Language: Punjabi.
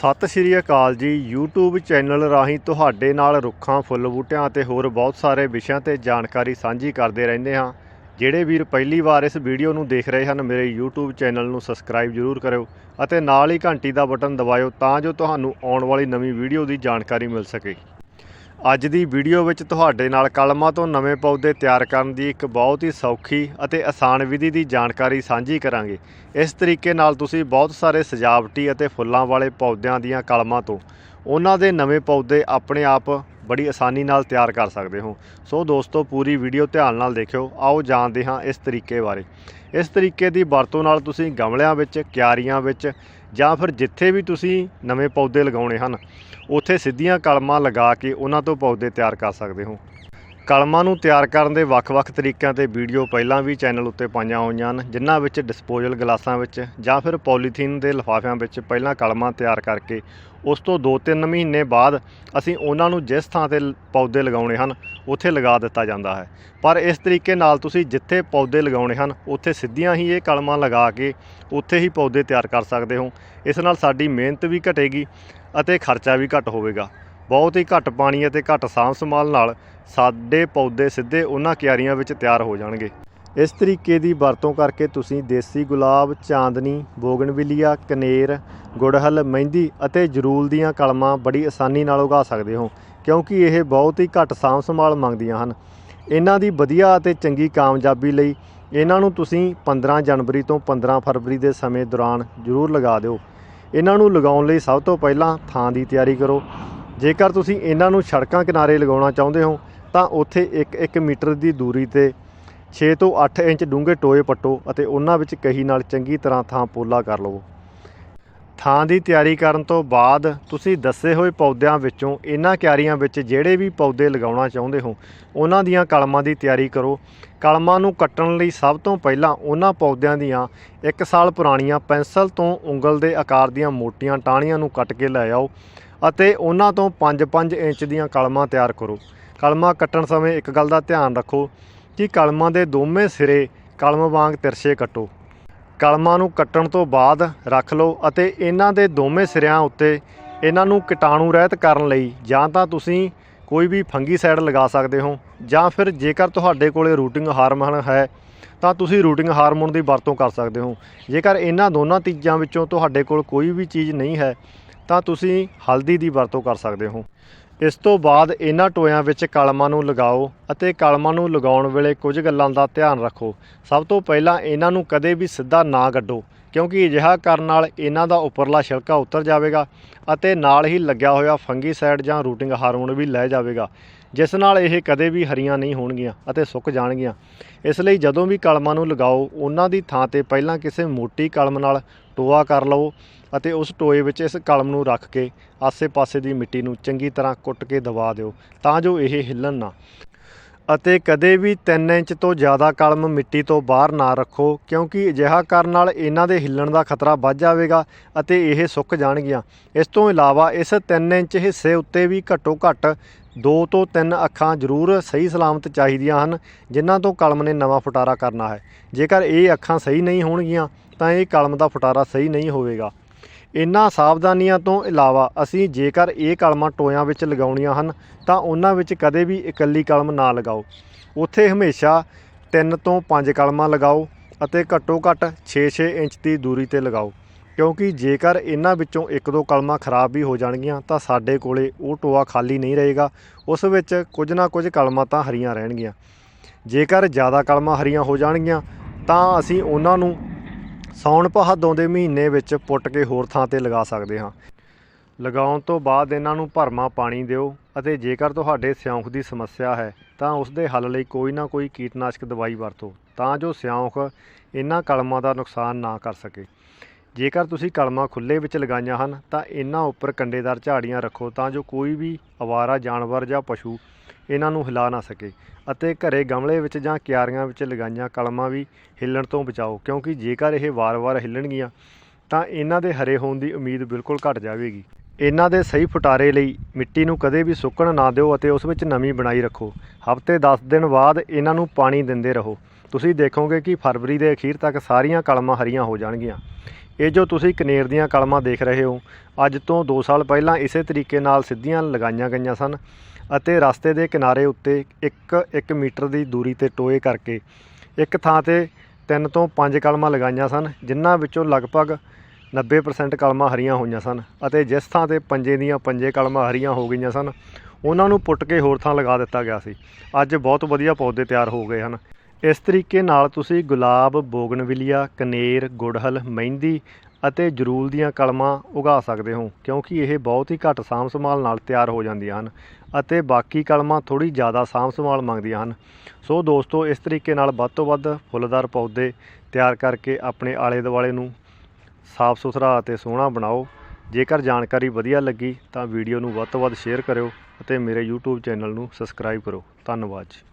ਸਤਿ ਸ਼੍ਰੀ ਅਕਾਲ ਜੀ। YouTube ਚੈਨਲ ਰਾਹੀਂ ਤੁਹਾਡੇ ਨਾਲ ਰੁੱਖਾਂ, ਫੁੱਲ ਬੂਟਿਆਂ ਅਤੇ ਹੋਰ ਬਹੁਤ ਸਾਰੇ ਵਿਸ਼ਿਆਂ ਤੇ ਜਾਣਕਾਰੀ ਸਾਂਝੀ ਕਰਦੇ ਰਹਿੰਦੇ ਹਾਂ। ਜਿਹੜੇ ਵੀਰ ਪਹਿਲੀ ਵਾਰ ਇਸ ਵੀਡੀਓ ਨੂੰ ਦੇਖ ਰਹੇ ਹਨ, ਮੇਰੇ YouTube ਚੈਨਲ ਨੂੰ ਸਬਸਕ੍ਰਾਈਬ ਜ਼ਰੂਰ ਕਰਿਓ ਅਤੇ ਨਾਲ ਹੀ ਘੰਟੀ ਦਾ ਬਟਨ ਦਬਾਇਓ ਤਾਂ ਜੋ ਤੁਹਾਨੂੰ ਆਉਣ ਵਾਲੀ ਨਵੀਂ ਵੀਡੀਓ ਦੀ ਜਾਣਕਾਰੀ ਮਿਲ ਸਕੇ। ਅੱਜ ਦੀ ਵੀਡੀਓ ਵਿੱਚ ਤੁਹਾਡੇ ਨਾਲ ਕਲਮਾਂ ਤੋਂ ਨਵੇਂ ਪੌਦੇ ਤਿਆਰ ਕਰਨ ਦੀ ਇੱਕ ਬਹੁਤ ਹੀ ਸੌਖੀ ਅਤੇ ਆਸਾਨ ਵਿਧੀ ਦੀ ਜਾਣਕਾਰੀ ਸਾਂਝੀ ਕਰਾਂਗੇ। ਇਸ ਤਰੀਕੇ ਨਾਲ ਤੁਸੀਂ ਬਹੁਤ ਸਾਰੇ ਸਜਾਵਟੀ ਅਤੇ ਫੁੱਲਾਂ ਵਾਲੇ ਪੌਦਿਆਂ ਦੀਆਂ ਕਲਮਾਂ ਤੋਂ ਉਹਨਾਂ ਦੇ ਨਵੇਂ ਪੌਦੇ ਆਪਣੇ ਆਪ ਬੜੀ ਆਸਾਨੀ ਨਾਲ ਤਿਆਰ ਕਰ ਸਕਦੇ ਹੋ। ਸੋ ਦੋਸਤੋ, ਪੂਰੀ ਵੀਡੀਓ ਧਿਆਨ ਨਾਲ ਦੇਖਿਓ। ਆਓ ਜਾਣਦੇ ਹਾਂ ਇਸ ਤਰੀਕੇ ਬਾਰੇ। ਇਸ ਤਰੀਕੇ ਦੀ ਵਰਤੋਂ ਨਾਲ ਤੁਸੀਂ ਗਮਲਿਆਂ ਵਿੱਚ, ਕਿਆਰੀਆਂ ਵਿੱਚ ਜਾਂ ਫਿਰ ਜਿੱਥੇ ਵੀ ਤੁਸੀਂ ਨਵੇਂ ਪੌਦੇ ਲਗਾਉਣੇ ਹਨ, ਉੱਥੇ ਸਿੱਧੀਆਂ ਕਲਮਾਂ ਲਗਾ ਕੇ ਉਹਨਾਂ ਤੋਂ ਪੌਦੇ ਤਿਆਰ ਕਰ ਸਕਦੇ ਹੋ। ਕਲਮਾਂ ਨੂੰ ਤਿਆਰ ਕਰਨ ਦੇ ਵੱਖ-ਵੱਖ ਤਰੀਕਿਆਂ ਤੇ ਵੀਡੀਓ ਪਹਿਲਾਂ ਵੀ ਚੈਨਲ ਉੱਤੇ ਪਾਈਆਂ ਹੋਈਆਂ ਹਨ, ਜਿਨ੍ਹਾਂ ਵਿੱਚ ਡਿਸਪੋਜ਼ਲ ਗਲਾਸਾਂ ਵਿੱਚ ਜਾਂ ਫਿਰ ਪੋਲੀਥੀਨ ਦੇ ਲਿਫਾਫਿਆਂ ਵਿੱਚ ਪਹਿਲਾਂ ਕਲਮਾਂ ਤਿਆਰ ਕਰਕੇ ਉਸ ਤੋਂ 2-3 ਮਹੀਨੇ ਬਾਅਦ ਅਸੀਂ ਉਹਨਾਂ ਨੂੰ ਜਿਸ ਥਾਂ ਤੇ ਪੌਦੇ ਲਗਾਉਣੇ ਹਨ, ਉੱਥੇ ਲਗਾ ਦਿੱਤਾ ਜਾਂਦਾ ਹੈ। ਪਰ ਇਸ ਤਰੀਕੇ ਨਾਲ ਤੁਸੀਂ ਜਿੱਥੇ ਪੌਦੇ ਲਗਾਉਣੇ ਹਨ, ਉੱਥੇ ਸਿੱਧੀਆਂ ਹੀ ਇਹ ਕਲਮਾਂ ਲਗਾ ਕੇ ਉੱਥੇ ਹੀ ਪੌਦੇ ਤਿਆਰ ਕਰ ਸਕਦੇ ਹੋ। ਇਸ ਨਾਲ ਸਾਡੀ ਮਿਹਨਤ ਵੀ ਘਟੇਗੀ ਅਤੇ ਖਰਚਾ ਵੀ ਘੱਟ ਹੋਵੇਗਾ। ਬਹੁਤ ਹੀ ਘੱਟ ਪਾਣੀ ਅਤੇ ਘੱਟ ਸਾਂਭ ਸੰਭਾਲ ਨਾਲ ਸਾਡੇ ਪੌਦੇ ਸਿੱਧੇ ਉਹਨਾਂ ਕਿਆਰੀਆਂ ਵਿੱਚ ਤਿਆਰ ਹੋ ਜਾਣਗੇ। ਇਸ ਤਰੀਕੇ ਦੀ ਵਰਤੋਂ ਕਰਕੇ ਤੁਸੀਂ ਦੇਸੀ ਗੁਲਾਬ, ਚਾਂਦਨੀ, ਬੋਗਨਵਿਲੀਆ, ਕਨੇਰ, ਗੁੜਹਲ, ਮਹਿੰਦੀ ਅਤੇ ਜਰੂਲ ਦੀਆਂ ਕਲਮਾਂ ਬੜੀ ਆਸਾਨੀ ਨਾਲ ਉਗਾ ਸਕਦੇ ਹੋ, ਕਿਉਂਕਿ ਇਹ ਬਹੁਤ ਹੀ ਘੱਟ ਸਾਂਭ ਸੰਭਾਲ ਮੰਗਦੀਆਂ ਹਨ। ਇਹਨਾਂ ਦੀ ਵਧੀਆ ਅਤੇ ਚੰਗੀ ਕਾਮਯਾਬੀ ਲਈ ਇਹਨਾਂ ਨੂੰ ਤੁਸੀਂ 15 ਜਨਵਰੀ ਤੋਂ 15 ਫਰਵਰੀ ਦੇ ਸਮੇਂ ਦੌਰਾਨ ਜ਼ਰੂਰ ਲਗਾ ਦਿਓ। ਇਹਨਾਂ ਨੂੰ ਲਗਾਉਣ ਲਈ ਸਭ ਤੋਂ ਪਹਿਲਾਂ ਥਾਂ ਦੀ ਤਿਆਰੀ ਕਰੋ। ਜੇਕਰ ਤੁਸੀਂ ਇਹਨਾਂ ਨੂੰ ਸੜਕਾਂ ਕਿਨਾਰੇ ਲਗਾਉਣਾ ਚਾਹੁੰਦੇ ਹੋ, ਤਾਂ ਉੱਥੇ 1-1 ਮੀਟਰ ਦੀ ਦੂਰੀ ਤੇ 6 ਤੋਂ 8 ਇੰਚ ਡੂੰਘੇ ਟੋਏ ਪੱਟੋ ਅਤੇ ਉਹਨਾਂ ਵਿੱਚ ਕਹੀ ਨਾਲ ਚੰਗੀ ਤਰ੍ਹਾਂ ਥਾਂ ਪੋਲਾ ਕਰ ਲਵੋ। ਥਾਂ ਦੀ ਤਿਆਰੀ ਕਰਨ ਤੋਂ ਬਾਅਦ ਤੁਸੀਂ ਦੱਸੇ ਹੋਏ ਪੌਦਿਆਂ ਵਿੱਚੋਂ ਇਹਨਾਂ ਕਿਆਰੀਆਂ ਵਿੱਚ ਜਿਹੜੇ ਵੀ ਪੌਦੇ ਲਗਾਉਣਾ ਚਾਹੁੰਦੇ ਹੋ, ਉਹਨਾਂ ਦੀਆਂ ਕਲਮਾਂ ਦੀ ਤਿਆਰੀ ਕਰੋ। ਕਲਮਾਂ ਨੂੰ ਕੱਟਣ ਲਈ ਸਭ ਤੋਂ ਪਹਿਲਾਂ ਉਹਨਾਂ ਪੌਦਿਆਂ ਦੀਆਂ 1 ਸਾਲ ਪੁਰਾਣੀਆਂ ਪੈਨਸਲ ਤੋਂ ਉਂਗਲ ਦੇ ਆਕਾਰ ਦੀਆਂ ਮੋਟੀਆਂ ਟਾਹਣੀਆਂ ਨੂੰ ਕੱਟ ਕੇ ਲੈ ਆਓ ਅਤੇ ਉਹਨਾਂ ਤੋਂ 5-5 ਇੰਚ ਦੀਆਂ ਕਲਮਾਂ ਤਿਆਰ ਕਰੋ। ਕਲਮਾਂ ਕੱਟਣ ਸਮੇਂ ਇੱਕ ਗੱਲ ਦਾ ਧਿਆਨ ਰੱਖੋ ਕਿ ਕਲਮਾਂ ਦੇ ਦੋਵੇਂ ਸਿਰੇ ਕਲਮ ਵਾਂਗ ਤਿਰਛੇ ਕੱਟੋ। ਕਲਮਾਂ ਨੂੰ ਕੱਟਣ ਤੋਂ ਬਾਅਦ ਰੱਖ ਲਓ ਅਤੇ ਇਹਨਾਂ ਦੇ ਦੋਵੇਂ ਸਿਰਿਆਂ ਉੱਤੇ ਇਹਨਾਂ ਨੂੰ ਕੀਟਾਣੂ ਰਹਿਤ ਕਰਨ ਲਈ ਜਾਂ ਤਾਂ ਤੁਸੀਂ ਕੋਈ ਵੀ ਫੰਗੀਸਾਈਡ ਲਗਾ ਸਕਦੇ ਹੋ ਜਾਂ ਫਿਰ ਜੇਕਰ ਤੁਹਾਡੇ ਕੋਲੇ ਰੂਟਿੰਗ ਹਾਰਮੋਨ ਹੈ ਤਾਂ ਤੁਸੀਂ ਰੂਟਿੰਗ ਹਾਰਮੋਨ ਦੀ ਵਰਤੋਂ ਕਰ ਸਕਦੇ ਹੋ। ਜੇਕਰ ਇਹਨਾਂ ਦੋਨਾਂ ਚੀਜ਼ਾਂ ਵਿੱਚੋਂ ਤੁਹਾਡੇ ਕੋਲ ਕੋਈ ਵੀ ਚੀਜ਼ ਨਹੀਂ ਹੈ ਤਾਂ ਤੁਸੀਂ ਹਲਦੀ ਦੀ ਵਰਤੋਂ ਕਰ ਸਕਦੇ ਹੋ। ਇਸ ਤੋਂ ਬਾਅਦ ਇਹਨਾਂ ਟੋਇਆਂ ਵਿੱਚ ਕਲਮਾਂ ਨੂੰ ਲਗਾਓ ਅਤੇ ਕਲਮਾਂ ਨੂੰ ਲਗਾਉਣ ਵੇਲੇ ਕੁਝ ਗੱਲਾਂ ਦਾ ਧਿਆਨ ਰੱਖੋ। ਸਭ ਤੋਂ ਪਹਿਲਾਂ ਇਹਨਾਂ ਨੂੰ ਕਦੇ ਵੀ ਸਿੱਧਾ ਨਾ ਗੱਡੋ, ਕਿਉਂਕਿ ਅਜਿਹਾ ਕਰਨ ਨਾਲ ਇਹਨਾਂ ਦਾ ਉੱਪਰਲਾ ਛਿਲਕਾ ਉਤਰ ਜਾਵੇਗਾ ਅਤੇ ਨਾਲ ਹੀ ਲੱਗਿਆ ਹੋਇਆ ਫੰਗੀਸਾਈਡ ਜਾਂ ਰੂਟਿੰਗ ਹਾਰਮੋਨ ਵੀ ਲੈ ਜਾਵੇਗਾ। ਜਿਸ ਨਾਲ ਇਹ ਕਦੇ ਵੀ ਹਰੀਆਂ ਨਹੀਂ ਹੋਣਗੀਆਂ ਅਤੇ ਸੁੱਕ ਜਾਣਗੀਆਂ। ਇਸ ਲਈ ਜਦੋਂ ਵੀ ਕਲਮਾਂ ਨੂੰ ਲਗਾਓ, ਉਹਨਾਂ ਦੀ ਥਾਂ ਤੇ ਪਹਿਲਾਂ ਕਿਸੇ ਮੋਟੀ ਕਲਮ ਨਾਲ ਟੋਆ ਕਰ ਲਓ ਅਤੇ ਉਸ ਟੋਏ ਵਿੱਚ ਇਸ ਕਲਮ ਨੂੰ ਰੱਖ ਕੇ ਆਸੇ-ਪਾਸੇ ਦੀ ਮਿੱਟੀ ਨੂੰ ਚੰਗੀ ਤਰ੍ਹਾਂ ਕੁੱਟ ਕੇ ਦਬਾ ਦਿਓ ਤਾਂ ਜੋ ਇਹ ਹਿੱਲਣ ਨਾ। ਅਤੇ ਕਦੇ ਵੀ 3 ਇੰਚ ਤੋਂ ਜ਼ਿਆਦਾ ਕਲਮ ਮਿੱਟੀ ਤੋਂ ਬਾਹਰ ਨਾ ਰੱਖੋ, ਕਿਉਂਕਿ ਅਜਿਹਾ ਕਰਨ ਨਾਲ ਇਹਨਾਂ ਦੇ ਹਿੱਲਣ ਦਾ ਖਤਰਾ ਵੱਧ ਜਾਵੇਗਾ ਅਤੇ ਇਹ ਸੁੱਕ ਜਾਣਗੀਆਂ। ਇਸ ਤੋਂ ਇਲਾਵਾ ਇਸ 3 ਇੰਚ ਹਿੱਸੇ ਉੱਤੇ ਵੀ ਘੱਟੋ ਘੱਟ 2 ਤੋਂ 3 ਅੱਖਾਂ ਜ਼ਰੂਰ ਸਹੀ ਸਲਾਮਤ ਚਾਹੀਦੀਆਂ ਹਨ, ਜਿਨ੍ਹਾਂ ਤੋਂ ਕਲਮ ਨੇ ਨਵਾਂ ਫੁਟਾਰਾ ਕਰਨਾ ਹੈ। ਜੇਕਰ ਇਹ ਅੱਖਾਂ ਸਹੀ ਨਹੀਂ ਹੋਣਗੀਆਂ, ਤਾਂ ਇਹ ਕਲਮ ਦਾ ਫੁਟਾਰਾ ਸਹੀ ਨਹੀਂ ਹੋਵੇਗਾ। ਇਨ੍ਹਾਂ ਸਾਵਧਾਨੀਆਂ ਤੋਂ ਇਲਾਵਾ ਅਸੀਂ ਜੇਕਰ ਇਹ ਕਲਮਾਂ ਟੋਇਆਂ ਵਿੱਚ ਲਗਾਉਣੀਆਂ ਹਨ, ਤਾਂ ਉਹਨਾਂ ਵਿੱਚ ਕਦੇ ਵੀ ਇਕੱਲੀ ਕਲਮ ਨਾ ਲਗਾਓ। ਉੱਥੇ ਹਮੇਸ਼ਾ 3 ਤੋਂ 5 ਕਲਮਾਂ ਲਗਾਓ ਅਤੇ ਘੱਟੋ ਘੱਟ 6-6 ਇੰਚ ਦੀ ਦੂਰੀ ਤੇ ਲਗਾਓ, ਕਿਉਂਕਿ ਜੇਕਰ ਇਹਨਾਂ ਵਿੱਚੋਂ ਇੱਕ ਦੋ ਕਲਮਾਂ ਖਰਾਬ ਵੀ ਹੋ ਜਾਣਗੀਆਂ, ਤਾਂ ਸਾਡੇ ਕੋਲੇ ਉਹ ਟੋਆ ਖਾਲੀ ਨਹੀਂ ਰਹੇਗਾ। ਉਸ ਵਿੱਚ ਕੁਝ ਨਾ ਕੁਝ ਕਲਮਾਂ ਤਾਂ ਹਰੀਆਂ ਰਹਿਣਗੀਆਂ। ਜੇਕਰ ਜ਼ਿਆਦਾ ਕਲਮਾਂ ਹਰੀਆਂ ਹੋ ਜਾਣਗੀਆਂ, ਤਾਂ ਅਸੀਂ ਉਹਨਾਂ ਨੂੰ ਸਾਉਣ ਭਾਦੋਂ ਦੇ ਮਹੀਨੇ ਵਿੱਚ ਪੁੱਟ ਕੇ ਹੋਰ ਥਾਂ ਤੇ ਲਗਾ ਸਕਦੇ ਹਾਂ। ਲਗਾਉਣ ਤੋਂ ਬਾਅਦ ਇਹਨਾਂ ਨੂੰ ਭਰਮਾ ਪਾਣੀ ਦਿਓ ਅਤੇ ਜੇਕਰ ਤੁਹਾਡੇ ਸਿਉਂਖ ਦੀ ਸਮੱਸਿਆ ਹੈ, ਤਾਂ ਉਸ ਦੇ ਹੱਲ ਲਈ ਕੋਈ ਨਾ ਕੋਈ ਕੀਟਨਾਸ਼ਕ ਦਵਾਈ ਵਰਤੋ, ਤਾਂ ਜੋ ਸਿਉਂਖ ਇਹਨਾਂ ਕਲਮਾਂ ਦਾ ਨੁਕਸਾਨ ਨਾ ਕਰ ਸਕੇ। ਜੇਕਰ ਤੁਸੀਂ ਕਲਮਾਂ ਖੁੱਲੇ ਵਿੱਚ ਲਗਾਈਆਂ ਹਨ, ਤਾਂ ਇਹਨਾਂ ਉੱਪਰ ਕੰਡੇਦਾਰ ਝਾੜੀਆਂ ਰੱਖੋ, ਤਾਂ ਜੋ ਕੋਈ ਵੀ ਅਵਾਰਾ, ਜਾਨਵਰ ਜਾਂ ਪਸ਼ੂ ਇਹਨਾਂ ਨੂੰ ਹਿਲਾ ਨਾ ਸਕੇ ਅਤੇ ਘਰੇ ਗਮਲੇ ਵਿੱਚ ਜਾਂ ਕਿਆਰੀਆਂ ਵਿੱਚ ਲਗਾਈਆਂ ਕਲਮਾਂ ਵੀ ਹਿੱਲਣ ਤੋਂ ਬਚਾਓ, ਕਿਉਂਕਿ ਜੇਕਰ ਇਹ ਵਾਰ-ਵਾਰ ਹਿੱਲਣਗੀਆਂ, ਤਾਂ ਇਹਨਾਂ ਦੇ ਹਰੇ ਹੋਣ ਦੀ ਉਮੀਦ ਬਿਲਕੁਲ ਘਟ ਜਾਵੇਗੀ। ਇਹਨਾਂ ਦੇ ਸਹੀ ਫੁਟਾਰੇ ਲਈ ਮਿੱਟੀ ਨੂੰ ਕਦੇ ਵੀ ਸੁੱਕਣ ਨਾ ਦਿਓ ਅਤੇ ਉਸ ਵਿੱਚ ਨਮੀ ਬਣਾਈ ਰੱਖੋ। ਹਫ਼ਤੇ 10 ਦਿਨ ਬਾਅਦ ਇਹਨਾਂ ਨੂੰ ਪਾਣੀ ਦਿੰਦੇ ਰਹੋ। ਤੁਸੀਂ ਦੇਖੋਗੇ ਕਿ ਫਰਵਰੀ ਦੇ ਅਖੀਰ ਤੱਕ ਸਾਰੀਆਂ ਕਲਮਾਂ ਹਰੀਆਂ ਹੋ ਜਾਣਗੀਆਂ। ਇਹ ਜੋ ਤੁਸੀਂ ਕਨੇਰ ਦੀਆਂ ਕਲਮਾਂ ਦੇਖ ਰਹੇ ਹੋ, ਅੱਜ ਤੋਂ 2 ਸਾਲ ਪਹਿਲਾਂ ਇਸੇ ਤਰੀਕੇ ਨਾਲ ਸਿੱਧੀਆਂ ਲਗਾਈਆਂ ਗਈਆਂ ਸਨ ਅਤੇ ਰਸਤੇ ਦੇ ਕਿਨਾਰੇ ਉੱਤੇ 1-1 ਮੀਟਰ ਦੀ ਦੂਰੀ ਤੇ ਟੋਏ ਕਰਕੇ ਇੱਕ ਥਾਂ ਤੇ 3 ਤੋਂ 5 ਕਲਮਾਂ ਲਗਾਈਆਂ ਸਨ, ਜਿਨ੍ਹਾਂ ਵਿੱਚੋਂ ਲਗਭਗ 90% ਕਲਮਾਂ ਹਰੀਆਂ ਹੋਈਆਂ ਸਨ ਅਤੇ ਜਿਸ ਥਾਂ ਤੇ ਪੰਜੇ ਦੀਆਂ ਪੰਜੇ ਕਲਮਾਂ ਹਰੀਆਂ ਹੋ ਗਈਆਂ ਸਨ, ਉਹਨਾਂ ਨੂੰ ਪੁੱਟ ਕੇ ਹੋਰ ਥਾਂ ਲਗਾ ਦਿੱਤਾ ਗਿਆ ਸੀ। ਅੱਜ ਬਹੁਤ ਵਧੀਆ ਪੌਦੇ ਤਿਆਰ ਹੋ ਗਏ ਹਨ। ਇਸ ਤਰੀਕੇ ਨਾਲ ਤੁਸੀਂ ਗੁਲਾਬ, ਬੋਗਨਵਿਲੀਆ, ਕਨੇਰ, ਗੁੜਹਲ, ਮਹਿੰਦੀ ਅਤੇ ਜਰੂਲ ਦੀਆਂ ਕਲਮਾਂ ਉਗਾ ਸਕਦੇ ਹੋ, ਕਿਉਂਕਿ ਇਹ ਬਹੁਤ ਹੀ ਘੱਟ ਸਾਂਭ ਸੰਭਾਲ ਨਾਲ ਤਿਆਰ ਹੋ ਜਾਂਦੀਆਂ ਹਨ ਅਤੇ ਬਾਕੀ ਕਲਮਾਂ ਥੋੜੀ ਜ਼ਿਆਦਾ ਸਾਂਭ ਸੰਭਾਲ ਮੰਗਦੀਆਂ ਹਨ। ਸੋ ਦੋਸਤੋ, ਇਸ ਤਰੀਕੇ ਨਾਲ ਵੱਧ ਤੋਂ ਵੱਧ ਫੁੱਲਦਾਰ ਪੌਦੇ ਤਿਆਰ ਕਰਕੇ ਆਪਣੇ ਆਲੇ ਦੁਆਲੇ ਨੂੰ ਸਾਫ਼ ਸੁਥਰਾ ਅਤੇ ਸੋਹਣਾ ਬਣਾਓ। ਜੇਕਰ ਜਾਣਕਾਰੀ ਵਧੀਆ ਲੱਗੀ ਤਾਂ ਵੀਡੀਓ ਨੂੰ ਵੱਧ ਤੋਂ ਵੱਧ ਸ਼ੇਅਰ ਕਰਿਓ ਅਤੇ ਮੇਰੇ YouTube ਚੈਨਲ ਨੂੰ ਸਬਸਕ੍ਰਾਈਬ ਕਰੋ। ਧੰਨਵਾਦ ਜੀ।